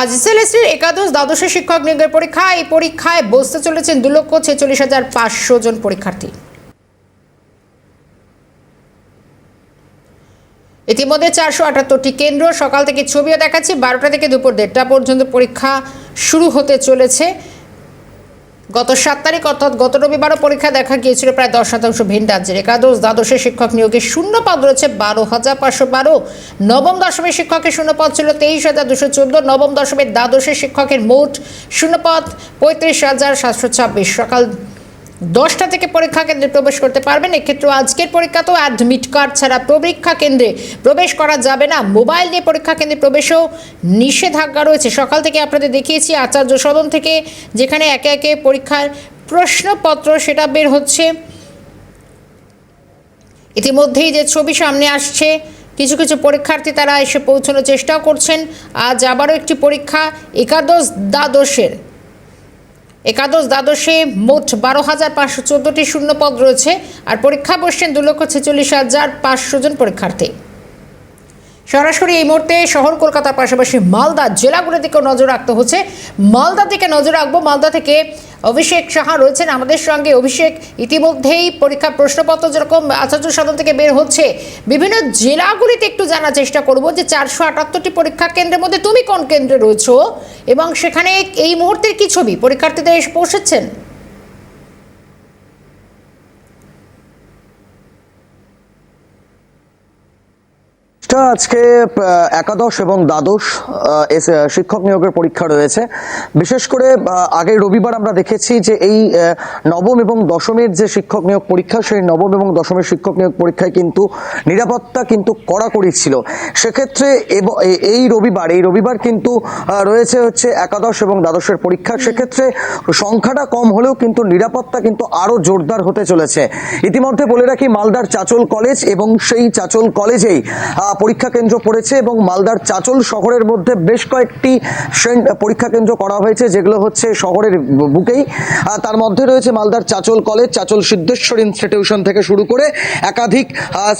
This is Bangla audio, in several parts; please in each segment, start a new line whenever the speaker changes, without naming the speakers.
আজ এসএলএসির একাদশ দ্বাদশের শিক্ষক নিয়োগের পরীক্ষা। এই পরীক্ষায় বসতে চলেছেন দু লক্ষ ছেচল্লিশ হাজার পাঁচশো জন পরীক্ষার্থী। ইতিমধ্যে চারশো আটাত্তরটি কেন্দ্র সকাল থেকে ছবিও দেখাচ্ছে। বারোটা থেকে দুপুর দেড়টা পর্যন্ত পরীক্ষা শুরু হতে চলেছে। গত সাত তারিখ, অর্থাৎ গত রবিবারও পরীক্ষা দেখা গিয়েছিল প্রায় দশ শতাংশ ভিন রাজ্যের। একাদশ দ্বাদশের শিক্ষক নিয়োগের শূন্য পদ রয়েছে, বারো হাজার পাঁচশো বারো। নবম দশমের শিক্ষকের শূন্য পদ ছিল তেইশ হাজার দুশো চোদ্দ। নবম দশমের দ্বাদশের শিক্ষকের মোট শূন্য পদ পঁয়ত্রিশ হাজার সাতশো ছাব্বিশ। সকাল দশটা থেকে পরীক্ষা কেন্দ্রে প্রবেশ করতে পারবেন। এক্ষেত্রে আজকের পরীক্ষাতেও অ্যাডমিট কার্ড ছাড়া পরীক্ষা কেন্দ্রে প্রবেশ করা যাবে না। মোবাইল নিয়ে পরীক্ষা কেন্দ্রে প্রবেশেও নিষেধাজ্ঞা রয়েছে। সকাল থেকে আপনাদের দেখিয়েছি আচার্য সদন থেকে, যেখানে একে একে পরীক্ষার প্রশ্নপত্র সেটা বের হচ্ছে। ইতিমধ্যেই যে ছবি সামনে আসছে, কিছু কিছু পরীক্ষার্থী তারা এসে পৌঁছানোর চেষ্টাও করছেন। আজ আবারও একটি পরীক্ষা একাদশ দ্বাদশের। একাদশ দ্বাদশে মোট বারো হাজার পাঁচশো চোদ্দোটি শূন্যপদ রয়েছে, আর পরীক্ষা বসছেন দু লক্ষ ছেচল্লিশ হাজার পাঁচশো জন পরীক্ষার্থী। সরাসরি এই মুহূর্তে শহর কলকাতার পাশাপাশি মালদা জেলাগুলোর দিকেও নজর রাখতে হচ্ছে। মালদা থেকে নজর রাখব। মালদা থেকে অভিষেক সাহা রয়েছেন আমাদের সঙ্গে। অভিষেক, ইতিমধ্যেই পরীক্ষার প্রশ্নপত্র যেরকম আচার্য সদন থেকে বের হচ্ছে, বিভিন্ন জেলাগুলিতে একটু জানার চেষ্টা করব যে চারশো আটাত্তরটি পরীক্ষা কেন্দ্রের মধ্যে তুমি কোন কেন্দ্রে রয়েছো এবং সেখানে এই মুহূর্তের কি ছবি? পরীক্ষার্থীদের এসে পৌঁছেছেন?
টা আজকে একাদশ এবং দ্বাদশ শিক্ষক নিয়োগের পরীক্ষা রয়েছে। বিশেষ করে আগে রবিবার আমরা দেখেছি যে এই নবম এবং দশমের যে শিক্ষক নিয়োগ পরীক্ষা, সেই নবম এবং দশমের শিক্ষক নিয়োগ পরীক্ষায় কিন্তু নিরাপত্তা কিন্তু কড়াকড়ি ছিল। সেক্ষেত্রে এই রবিবার এই রবিবার কিন্তু রয়েছে হচ্ছে একাদশ এবং দ্বাদশের পরীক্ষা। সেক্ষেত্রে সংখ্যাটা কম হলেও কিন্তু নিরাপত্তা কিন্তু আরও জোরদার হতে চলেছে। ইতিমধ্যে বলে রাখি, মালদার চাচল কলেজ এবং সেই চাচল কলেজেই পরীক্ষা কেন্দ্র পড়েছে এবং মালদার চাচল শহরের মধ্যে বেশ কয়েকটি পরীক্ষা কেন্দ্র করা হয়েছে, যেগুলো হচ্ছে শহরের বুকেই। তার মধ্যে রয়েছে মালদার চাচল কলেজ, চাচল সিদ্ধেশ্বর ইনস্টিটিউশন থেকে শুরু করে একাধিক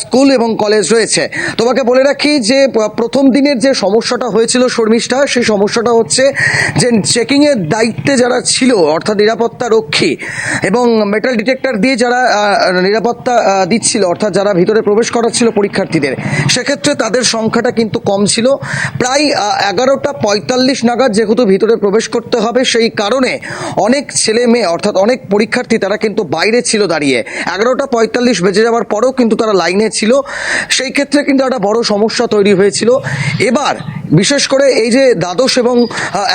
স্কুল এবং কলেজ রয়েছে। তোমাকে বলে রাখি যে প্রথম দিনের যে সমস্যাটা হয়েছিল শর্মিষ্ঠা, সেই সমস্যাটা হচ্ছে যে চেকিংয়ের দায়িত্বে যারা ছিল, অর্থাৎ নিরাপত্তা রক্ষী এবং মেটাল ডিটেক্টর দিয়ে যারা নিরাপত্তা দিচ্ছিল, অর্থাৎ যারা ভিতরে প্রবেশ করাচ্ছিল পরীক্ষার্থীদের, সেক্ষেত্রে তাদের সংখ্যাটা কিন্তু কম ছিল। প্রায় এগারোটা পঁয়তাল্লিশ নাগাদ যেহেতু ভিতরে প্রবেশ করতে হবে, সেই কারণে অনেক ছেলে মেয়ে, অর্থাৎ অনেক পরীক্ষার্থী তারা কিন্তু বাইরে ছিল দাঁড়িয়ে। এগারোটা পঁয়তাল্লিশ বেজে যাওয়ার পরেও কিন্তু তারা লাইনে ছিল। সেই ক্ষেত্রে কিন্তু একটা বড় সমস্যা তৈরি হয়েছিল। এবার বিশেষ করে এই যে দ্বাদশ এবং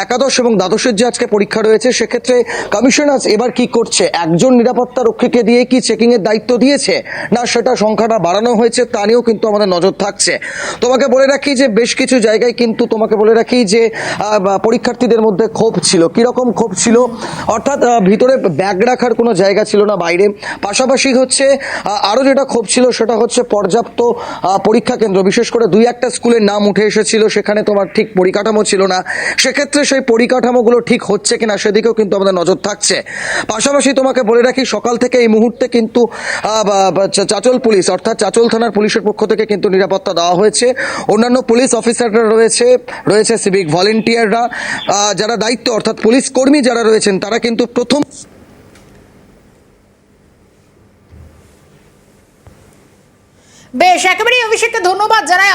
একাদশ এবং দ্বাদশের যে আজকে পরীক্ষা রয়েছে সেক্ষেত্রে কমিশনার এবার কি করছে? একজন নিরাপত্তা রক্ষীকে দিয়ে কি চেকিং এর দায়িত্ব দিয়েছে? না সেটা সংখ্যাটা বাড়ানো হয়েছে তা নিয়েও কিন্তু আমাদের নজর থাকছে। তোমাকে বলে রাখি যে বেশ কিছু জায়গায় কিন্তু তোমাকে বলে রাখি যে পরীক্ষার্থীদের মধ্যে ক্ষোভ ছিল। কীরকম ক্ষোভ ছিল? অর্থাৎ ভিতরে ব্যাগ রাখার কোনো জায়গা ছিল না বাইরে। পাশাপাশি হচ্ছে আহ, আরও যেটা ক্ষোভ ছিল সেটা হচ্ছে পর্যাপ্ত পরীক্ষা কেন্দ্র। বিশেষ করে দুই একটা স্কুলের নাম উঠে এসেছিল সেখানে তোমার ঠিক পরিকাঠামো ছিল না। সেক্ষেত্রে সেই পরিকাঠামোগুলো ঠিক হচ্ছে কিনা সেদিকেও কিন্তু আমাদের নজর থাকছে। পাশাপাশি তোমাকে বলে রাখি, সকাল থেকে এই মুহূর্তে কিন্তু চাচল পুলিশ, অর্থাৎ চাচল থানার পুলিশের পক্ষ থেকে কিন্তু নিরাপত্তা দেওয়া হয়েছে। অন্যান্য পুলিশ অফিসাররা রয়েছে রয়েছে সিভিক ভলেন্টিয়াররা যারা দায়িত্ব, অর্থাৎ পুলিশ কর্মী যারা রয়েছেন, তারা কিন্তু প্রথম
বেশ, একেবারেই অভিষেককে ধন্যবাদ জানাই।